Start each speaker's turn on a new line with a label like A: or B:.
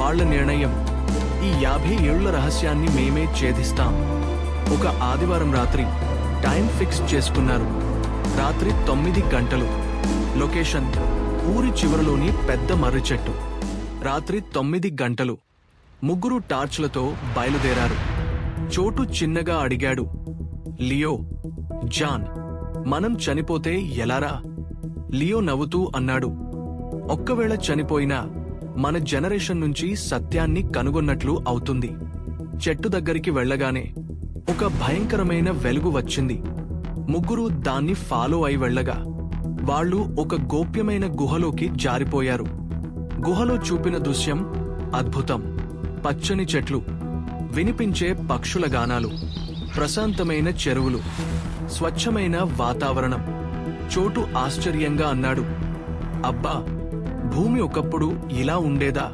A: వాళ్ళ నిర్ణయం. ఈ యాభై ఏళ్ళ రహస్యాన్ని మేమే ఛేదిస్తాం. ఒక ఆదివారం రాత్రి టైం ఫిక్స్ చేసుకున్నారు. రాత్రి తొమ్మిది గంటలు. లొకేషన్ ఊరి చివరలోని పెద్ద మర్రి చెట్టు. రాత్రి తొమ్మిది గంటలు. ముగ్గురు టార్చ్లతో బయలుదేరారు. చోటు చిన్నగా అడిగాడు. లియో జాన్ మనం చనిపోతే ఎలారా? లియో నవ్వుతూ అన్నాడు. ఒక్కవేళ చనిపోయినా మన జనరేషన్ నుంచి సత్యాన్ని కనుగొన్నట్లు అవుతుంది. చెట్టు దగ్గరికి వెళ్ళగానే ఒక భయంకరమైన వెలుగు వచ్చింది. ముగ్గురు దాన్ని ఫాలో అయి వెళ్ళగా వాళ్ళు ఒక గోప్యమైన గుహలోకి జారిపోయారు. గుహలో చూపిన దృశ్యం అద్భుతం. పచ్చని చెట్లు వినిపించే పక్షుల గానాలు ప్రశాంతమైన చెరువులు స్వచ్ఛమైన వాతావరణం. చోటు ఆశ్చర్యంగా అన్నాడు. అబ్బా! భూమి ఒకప్పుడు ఇలా ఉండేదా?